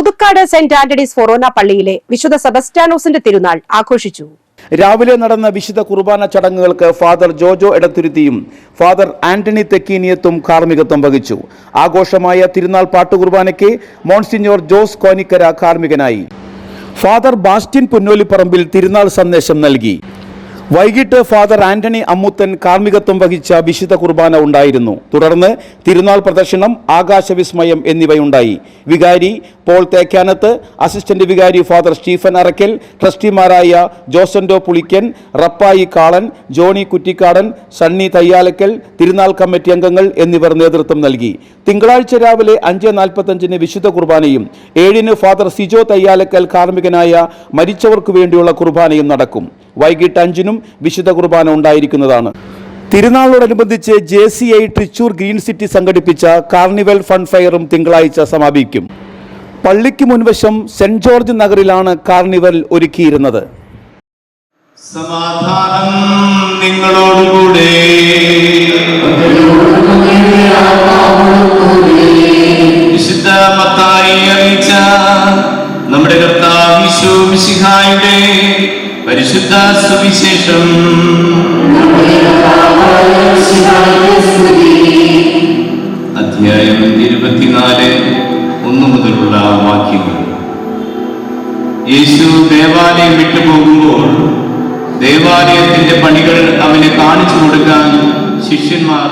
Manacaud saint Antony's ഫൊറോന പള്ളിയിലെ വിശുദ്ധ സെബസ്റ്റാനോസിന്റെ തിരുനാൾ ആഘോഷിച്ചു. രാവിലെ നടന്ന വിശുദ്ധ കുർബാന ചടങ്ങുകൾക്ക് ഫാദർ ജോജോ എടത്തുരുത്തിയും ഫാദർ ആന്റണി തെക്കീനിയത്തും കാർമ്മികത്വം വഹിച്ചു. ആഘോഷമായ തിരുനാൾ പാട്ടു കുർബാനയ്ക്ക് മോൺസിഞ്ഞോർ ജോസ് കോനിക്കര കാർമ്മികനായി. ഫാദർ ബാസ്റ്റിൻ പുന്നോലിപ്പറമ്പിൽ തിരുനാൾ സന്ദേശം നൽകി. വൈകിട്ട് ഫാദർ ആന്റണി അമ്മുത്തൻ കാർമ്മികത്വം വഹിച്ച വിശുദ്ധ കുർബാന ഉണ്ടായിരുന്നു. തുടർന്ന് തിരുനാൾ പ്രദർശനം ആകാശവിസ്മയം എന്നിവയുണ്ടായി. വികാരി പോൾ തേക്കാനത്ത് അസിസ്റ്റന്റ് വികാരി ഫാദർ സ്റ്റീഫൻ അറക്കൽ ട്രസ്റ്റിമാരായ ജോസൻഡോ പുളിക്കൻ റപ്പായി കാളൻ ജോണി കുറ്റിക്കാടൻ സണ്ണി തയ്യാലക്കൽ തിരുനാൾ കമ്മിറ്റി അംഗങ്ങൾ എന്നിവർ നേതൃത്വം നൽകി. തിങ്കളാഴ്ച രാവിലെ അഞ്ച് നാൽപ്പത്തഞ്ചിന് വിശുദ്ധ കുർബാനയും ഏഴിന് ഫാദർ സിജോ തയ്യാലക്കൽ കാർമ്മികനായ മരിച്ചവർക്ക് വേണ്ടിയുള്ള കുർബാനയും നടക്കും. വൈകിട്ട് അഞ്ചിനും വിശുദ്ധ കുർബാന ഉണ്ടായിരിക്കുന്നതാണ്. തിരുനാളോടനുബന്ധിച്ച് J C I Thrissur green city സംഘടിപ്പിച്ച കാർണിവൽ ഫൺ ഫെയറും തിങ്കളാഴ്ച സമാപിക്കും. പള്ളിക്ക് മുൻവശം സെന്റ് ജോർജ് നഗറിലാണ് കാർണിവൽ ഒരുക്കിയിരുന്നത്. സമാധാനം നിങ്ങളോടുകൂടെ. വിശുദ്ധ നമ്മുടെ കർത്താവ് വിശ്വ മിശിഹായുടെ പരിശുദ്ധ സുവിശേഷം അധ്യായം ഇരുപത്തിനാല് ഒന്നു മുതലുള്ള വാക്യങ്ങൾ. യേശു ദേവാലയം വിട്ടുപോകുമ്പോൾ ദേവാലയത്തിന്റെ പണികൾ അവന് കാണിച്ചു കൊടുക്കാൻ ശിഷ്യന്മാർ